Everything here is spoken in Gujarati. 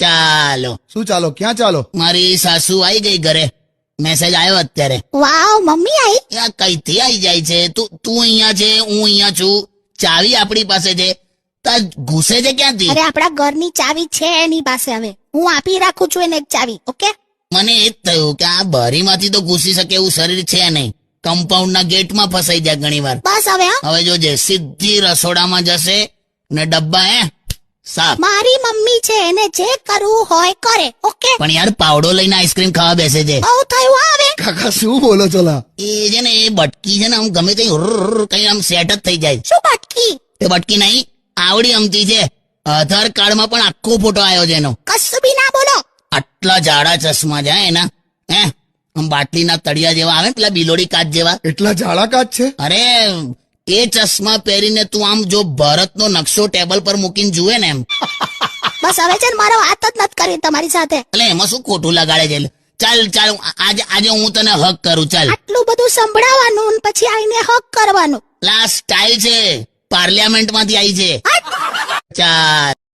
ચાલો. શું ચાલો? ક્યાં ચાલો? મારી સાસુ આવી ગઈ ઘરે. મેસેજ આવ્યો અત્યારે. વાવ મમ્મી આઈ? એ આ કઈથી આવી જાય છે? તું તું અહીંયા છે હું અહીંયા છું. ચાવી આપણી પાસે છે. તા ઘૂસે છે ક્યાંથી? અરે આપણા ઘરની ચાવી છે એની પાસે હવે. હું આપી રાખું છું એને એક ચાવી ઓકે? મને એ જ થયું કે આ બારીમાંથી તો ઘૂસી શકે એવું શરીર છે નહીં. કમ્પાઉન્ડના ગેટમાં ફસાઈ જાય ઘણી વાર બસ હવે હા. હવે જોજે સીધી રસોડામાં જશે ને ડબ્બા હે? સાફ. મારી મમ્મી છે એને જે કરવું હોય કરે ઓકે? પણ યાર પાવડો લઈને આઈસ્ક્રીમ ખાવા બેસે છે. બહુ થયું આવે. કાકા શું બોલો છો લા? એ છે ને એ બટકી છે ને આમ ગમે કઈ કઈ આમ સેટ જ થઈ જાય. શું બટકી? એ બટકી નહીં આવડી અમતી છે. આધાર કાર્ડમાં પણ આખો ફોટો આવ્યો છે એનો. કશું બી ના બોલો. આટલા જાડા ચશ્મા છે એના. હે આમ બાટલીના તળિયા જેવા આવે ને પેલા બિલોડી કાચ જેવા. એટલા જાડા કાચ છે? અરે એ ચશ્મા પહેરીને તું આમ જો ભારતનો નકશો ટેબલ પર મૂકીને જુએ ને એમ. બસ હવે છે ને મારો વાત જ નથી કરી તમારી સાથે. એટલે એમાં શું ખોટું લગાડે છે? ચાલ ચાલ આજે આજે હું તને હક કરું ચાલ. આટલું બધું સંભળાવવાનું ને પછી આઈને હક કરવાનું. લાસ્ટ સ્ટાઇલ છે. પાર્લિયામેન્ટમાંથી આવી છે. ચાલ.